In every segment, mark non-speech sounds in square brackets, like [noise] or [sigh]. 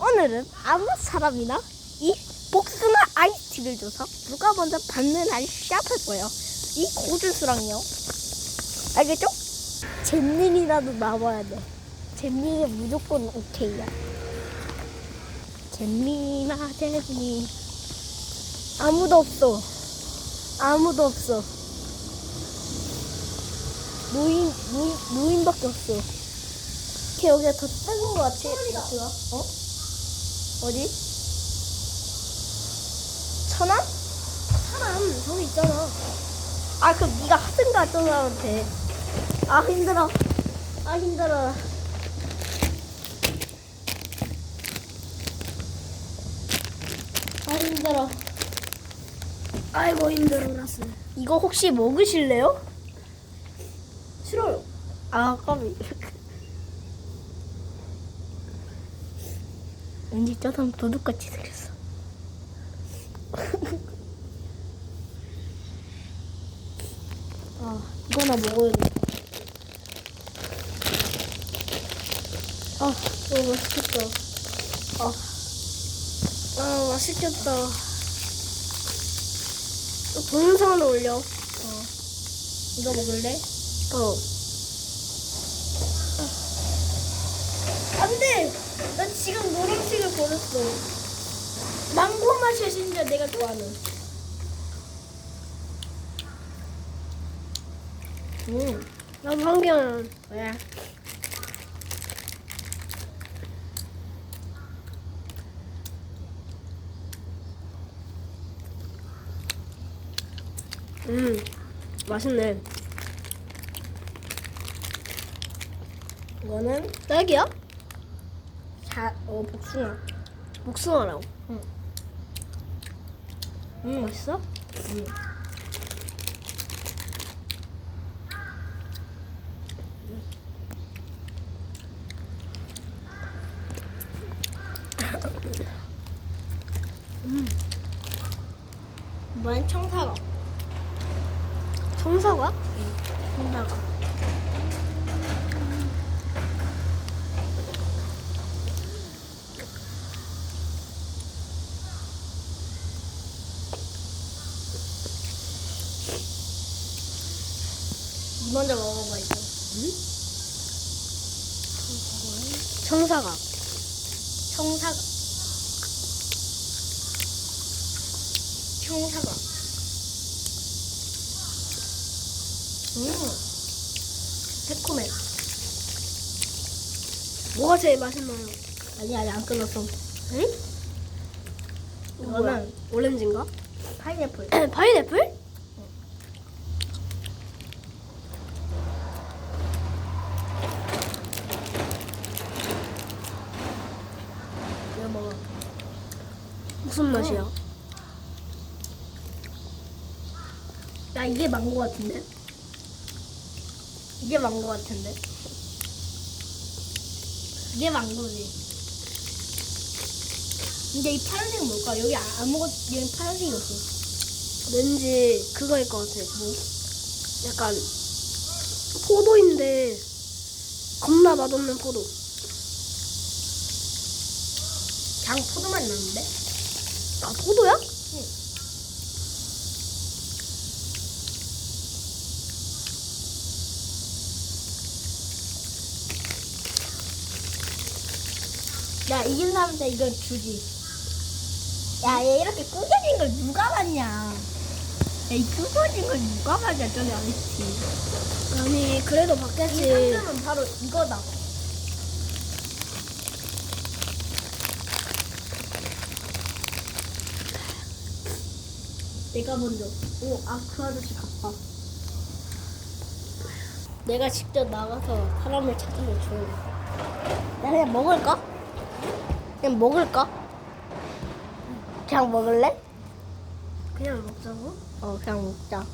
오늘은 아무 사람이나 이 복숭아 아이스티를 줘서 누가 먼저 받는 날 시합할 거예요. 이 고준수랑요. 알겠죠? 잼민이라도 나와야 돼. 잼민이 무조건 오케이야. 잼민아 잼민. 아무도 없어. 아무도 없어. 노인 노인 노인밖에 없어. 이렇게 여기가 더 작은 것 같아. 어? 어디? 천안? 천안 저기 있잖아. 아 그럼 네가 하든가 저 사람한테. 아 힘들어. 아 힘들어. 아 힘들어. 아이고 힘들어 라스. 이거 혹시 먹으실래요? 싫어요. 아 까비. 왠지 저 사람 도둑같이 생겼어. 아 이거나 먹어야겠다. 아 너무 맛있겠다. 아, 아 맛있겠다. 동영상으로 올려. 어. 이거 먹을래? 어. 안 돼! 나 지금 노란색을 버렸어. 망고 맛이 진짜 내가 좋아하는. 음, 한 개는 왜? 음, 맛있네. 이거는 딸기야? 자, 어 복숭아. 복숭아라고. 응. 음 맛있어? 응. 음. 이번엔 청사과. 청사과? 응. 청사과. 먼저 먹어봐 이거. 청사과. 청사과. 청사과. 음. 새콤해. 뭐가 제일 맛있나요? 아니 아니 안 끊었어. 응? 이거는 오렌지인가? 파인애플. [clears throat] 파인애플? 이거 먹어. 무슨 맛이야? 야 이게 망고 같은데? 이게 망고 같은데? 이게 망고지. 근데 이 파란색은 뭘까? 여기 아- 아무것도 얘는 파란색이 없어. 왠지 그거일 것 같아. 뭐? 약간 포도인데 겁나 맛없는 포도. 장 포도맛 나는데? 아 포도야? 야 이긴 사람한테 이걸 주지. 야 얘 이렇게 구겨진 걸 누가 봤냐? 야 이 구겨진 걸 누가 봤냐 저기 아저씨. 아니 그래도 이 받겠지. 상점은 바로 이거다. 내가 먼저. 오, 아, 그 아저씨 가빠. 내가 직접 나가서 사람을 찾으면 좋은 나 그냥 먹을까? 그냥 먹을까? 그냥 먹을래? 그냥 먹자고? 어, 그냥 먹자.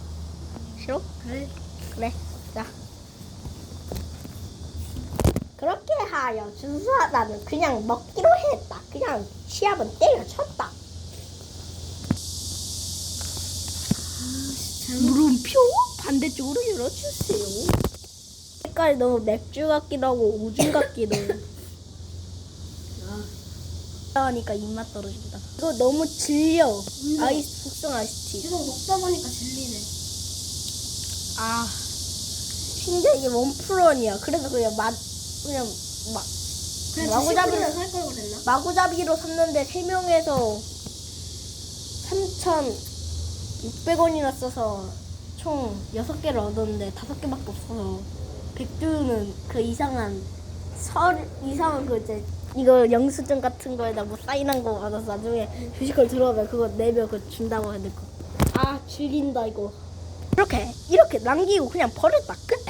싫어? 그래. 그래, 자. 그렇게 하여 준수하다는 그냥 먹기로 했다. 그냥 시합은 때려쳤다. 반대쪽으로 열어주세요. 색깔이 너무 맥주 같기도 하고 오줌 같기도. 아, 하니까 입맛 떨어진다. 이거 너무 질려. 아이스 복숭아 아이스티. 계속 먹다 보니까 질리네. 아 심지어 이게 원 플런이야. 그래서 그냥 맛 그냥 막 그냥 마구잡이- 70%를 살걸 그랬나? 마구잡이로 샀는데 세 명에서 3,600원이나 써서 총 6개를 얻었는데 5개밖에 없어서 백두는 그 이상한 설 이상한 그 이제 이거 영수증 같은 거에다 뭐 사인한 거 받아서 나중에 휴지컬 들어오면 그거 내면 그거 준다고 해야 될거 아. 질린다 이거. 이렇게 이렇게 남기고 그냥 버렸다. 끝